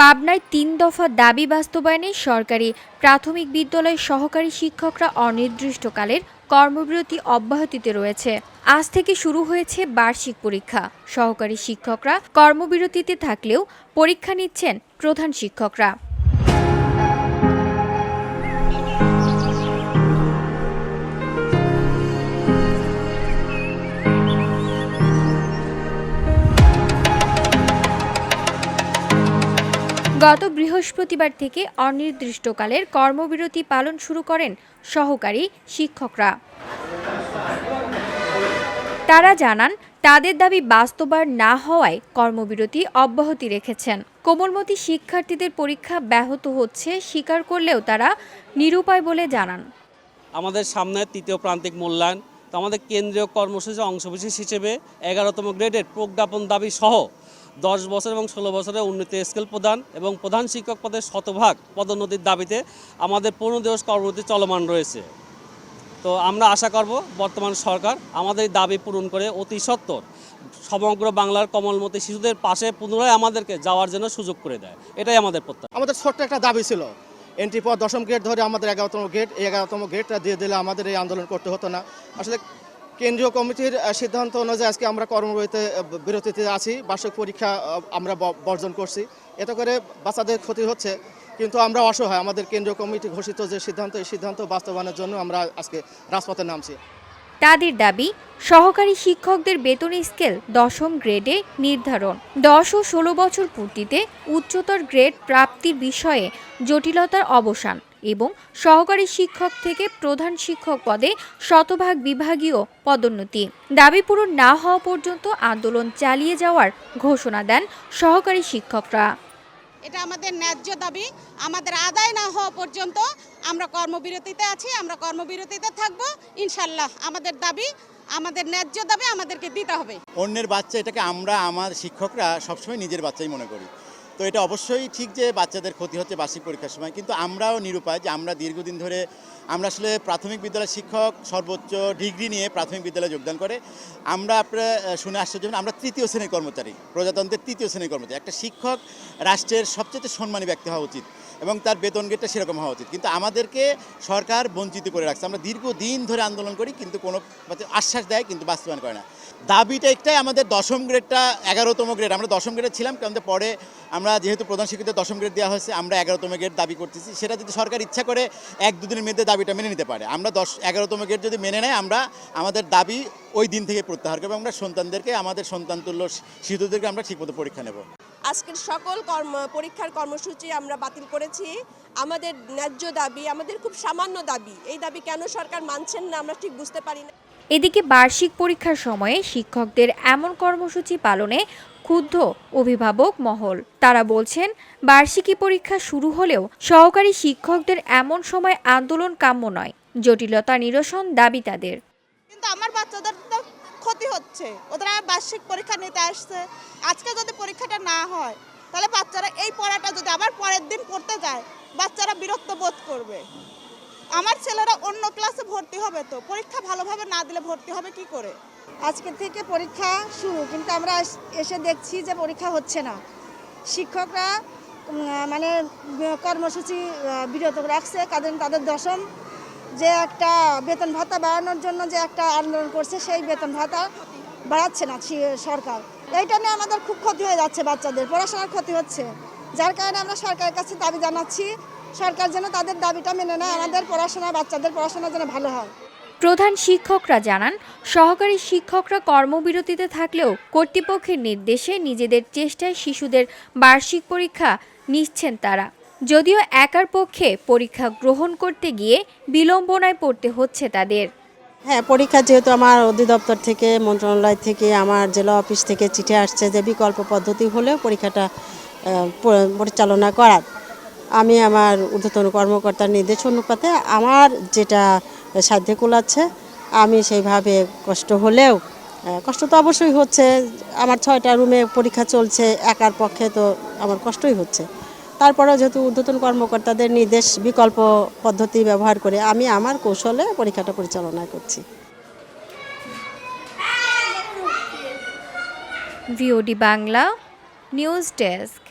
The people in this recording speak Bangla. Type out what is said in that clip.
পাবনায় তিন দফা দাবি বাস্তবায়নে সরকারি প্রাথমিক বিদ্যালয়ের সহকারী শিক্ষকরা অনির্দিষ্টকালের কর্মবিরতি অব্যাহতিতে রয়েছে। আজ থেকে শুরু হয়েছে বার্ষিক পরীক্ষা। সহকারী শিক্ষকরা কর্মবিরতিতে থাকলেও পরীক্ষা নিচ্ছেন প্রধান শিক্ষকরা। গত বৃহস্পতিবার থেকে অনির্দিষ্টকালের কর্মবিরতি পালন শুরু করেন সহকারী শিক্ষকরা। তারা জানান, তাদের দাবি বাস্তবায়ন না হওয়ায় কর্মবিরতি অব্যাহতি রেখেছেন। কোমলমতি শিক্ষার্থীদের পরীক্ষা ব্যাহত হচ্ছে, স্বীকার করলেও তারা নিরুপায় বলে জানান। আমাদের সামনে তৃতীয় প্রান্তিক মূল্যায়ন। তো আমাদের কেন্দ্রীয় কর্মসূচি অংশবিশেষ হিসেবে এগারোতম গ্রেডের প্রজ্ঞাপন দাবি সহ দশ বছর এবং ষোলো বছরের উন্নতি স্কেল প্রদান এবং প্রধান শিক্ষক পদের শতভাগ পদোন্নতির দাবিতে আমাদের পনেরো দিবস কর্মসূচি চলমান রয়েছে। তো আমরা আশা করব বর্তমান সরকার আমাদের দাবি পূরণ করে অতি সত্বর সমগ্র বাংলার কমলমতি শিশুদের পাশে পুনরায় আমাদেরকে যাওয়ার জন্য সুযোগ করে দেয়। এটাই আমাদের প্রত্যাশা। আমাদের ছোট্ট একটা দাবি ছিল। এন্ট্রি পর দশম গেট ধরে আমাদের এগারোতম গেট এই এগারোতম গেটটা দিয়ে দিলে আমাদের এই আন্দোলন করতে হতো না। আসলে কেন্দ্রীয় কমিটির সিদ্ধান্ত অনুযায়ী আজকে আমরা কর্মবিরতিতে বিরতিতে আছি। বার্ষিক পরীক্ষা আমরা বর্জন করছি। এতে করে বাচ্চাদের ক্ষতি হচ্ছে, কিন্তু আমরা অসহায়। আমাদের কেন্দ্রীয় কমিটি ঘোষিত যে সিদ্ধান্ত, এই সিদ্ধান্ত বাস্তবায়নের জন্য আমরা আজকে রাজপথে নামছি। তাদের দাবি, সহকারী শিক্ষকদের বেতন স্কেল দশম গ্রেডে নির্ধারণ। দশ ও ষোলো বছর পূর্তিতে উচ্চতর গ্রেড প্রাপ্তির বিষয়ে জটিলতার অবসান। এবং সহকারী শিক্ষক থেকে প্রধান শিক্ষক পদে শতভাগ বিভাগীয় পদোন্নতি। দাবি পূরণ না হওয়া পর্যন্ত আন্দোলন চালিয়ে যাওয়ার ঘোষণা দেন সহকারী শিক্ষকরা। এটা আমাদের ন্যায্য দাবি। আমাদের আদায় না হওয়া পর্যন্ত আমরা কর্মবিরতিতে আছি আমরা কর্মবিরতিতে থাকব। ইনশাল্লাহ আমাদের দাবি আমাদের ন্যায্য দাবি আমাদেরকে দিতে হবে। অন্যের বাচ্চা এটাকে আমরা আমার শিক্ষকরা সবসময় নিজের বাচ্চাই মনে করি। তো এটা অবশ্যই ঠিক যে বাচ্চাদের ক্ষতি হচ্ছে বার্ষিক পরীক্ষার সময়, কিন্তু আমরাও নিরুপায় যে আমরা দীর্ঘদিন ধরে, আমরা আসলে প্রাথমিক বিদ্যালয়ের শিক্ষক, সর্বোচ্চ ডিগ্রি নিয়ে প্রাথমিক বিদ্যালয়ে যোগদান করে। আমরা আপনারা শুনে আশ্চর্য আমরা তৃতীয় শ্রেণির কর্মচারী, প্রজাতন্ত্রের তৃতীয় শ্রেণির কর্মচারী। একটা শিক্ষক, রাষ্ট্রের সবচেয়ে সম্মানী ব্যক্তি হওয়া উচিত। এবং তার বেতন গেটটা সেরকম হওয়া উচিত। কিন্তু আমাদেরকে সরকার বঞ্চিত করে রাখছে। আমরা দীর্ঘদিন ধরে আন্দোলন করি, কিন্তু কোনো আশ্বাস দেয়, কিন্তু বাস্তবায়ন করে না। দাবিটা একটাই, আমাদের দশম গ্রেডটা এগারোতম গ্রেড। আমরা দশম গ্রেডে ছিলাম কারণ পরে আমরা যেহেতু প্রধান শিক্ষকদের দশম গ্রেড দেওয়া হয়েছে, আমরা এগারোতম গ্রেড দাবি করতেছি। সেটা যদি সরকার ইচ্ছা করে এক দুদিনের মধ্যে দাবিটা মেনে নিতে পারে। আমরা দশ, এগারোতম গ্রেড যদি মেনে নেয়, আমরা আমাদের দাবি ওই দিন থেকে প্রত্যাহার করব আমরা সন্তানদেরকে, আমাদের সন্তানতুল্য শিশুদেরকে আমরা ঠিকমতো পরীক্ষা নেব। আজকের সকল কর্ম পরীক্ষার কর্মসূচি আমরা বাতিল করেছি। আমাদের ন্যায্য দাবি আমাদের খুব সামান্য দাবি এই দাবি কেন সরকার মানছেন না আমরা ঠিক বুঝতে পারি না। এদিকে বার্ষিক পরীক্ষার সময়ে শিক্ষকদের এমন কর্মসূচি পালনে ক্ষুব্ধ অভিভাবক মহল। তারা বলছেন বার্ষিকী পরীক্ষা শুরু হলেও সহকারী শিক্ষকদের এমন সময় আন্দোলন কাম্য নয় জটিলতা নিরসন দাবি তাদের। কিন্তু আমার বাচ্চাদের তো ক্ষতি হচ্ছে। ওদের বার্ষিক পরীক্ষা নিতে আসছে। আজকে যদি পরীক্ষাটা না হয়, তাহলে বাচ্চারা এই পড়াটা যদি আবার পরের দিন পড়তে যায়, বাচ্চারা বিরক্ত বোধ করবে। আমার ছেলেরা অন্য ক্লাসে ভর্তি হবে তো, পরীক্ষা ভালোভাবে না দিলে ভর্তি হবে কি করে? আজকে থেকে পরীক্ষা শুরু, কিন্তু আমরা এসে দেখছি যে পরীক্ষা হচ্ছে না। শিক্ষকরা মানে কর্মসূচি বিরত রাখছে, কারণ তাদের দশম যে একটা বেতন ভাতা বাড়ানোর জন্য যে একটা আন্দোলন করছে, সেই বেতন ভাতা বাড়াচ্ছে না সরকার। এইটা নিয়ে আমাদের খুব ক্ষতি হয়ে যাচ্ছে বাচ্চাদের, পড়াশোনার ক্ষতি হচ্ছে। যার কারণে আমরা সরকারের কাছে দাবি জানাচ্ছি, সরকার যেন তাদের দাবিটা মেনে নেয়, আমাদের পড়াশোনা, বাচ্চাদের পড়াশোনা যেন ভালো হয়। প্রধান শিক্ষকরা জানান, সহকারী শিক্ষকরা কর্মবিরতিতে থাকলেও কর্তৃপক্ষের নির্দেশে নিজেদের চেষ্টায় শিশুদের বার্ষিক পরীক্ষা নিচ্ছেন তারা। যদিও একার পক্ষে পরীক্ষা গ্রহণ করতে গিয়ে বিলম্বনায় পড়তে হচ্ছে তাদের। হ্যাঁ পরীক্ষা যেহেতু আমার অধিদপ্তর থেকে, মন্ত্রণালয় থেকে, আমার জেলা অফিস থেকে চিঠি আসছে যে বিকল্প পদ্ধতি হলেও পরীক্ষাটা পরিচালনা করার। আমি আমার ঊর্ধ্বতন কর্মকর্তার নির্দেশ অনুপাতে আমার যেটা সাধ্যে কুলাচ্ছে আমি সেইভাবে কষ্ট হলেও কষ্ট তো অবশ্যই হচ্ছে। আমার ছয়টা রুমে পরীক্ষা চলছে, একার পক্ষে তো আমার কষ্টই হচ্ছে। তারপরেও যেহেতু ঊর্ধ্বতন কর্মকর্তাদের নির্দেশ বিকল্প পদ্ধতি ব্যবহার করে আমি আমার কৌশলে পরীক্ষাটা পরিচালনা করছি। VOD Bangla news desk.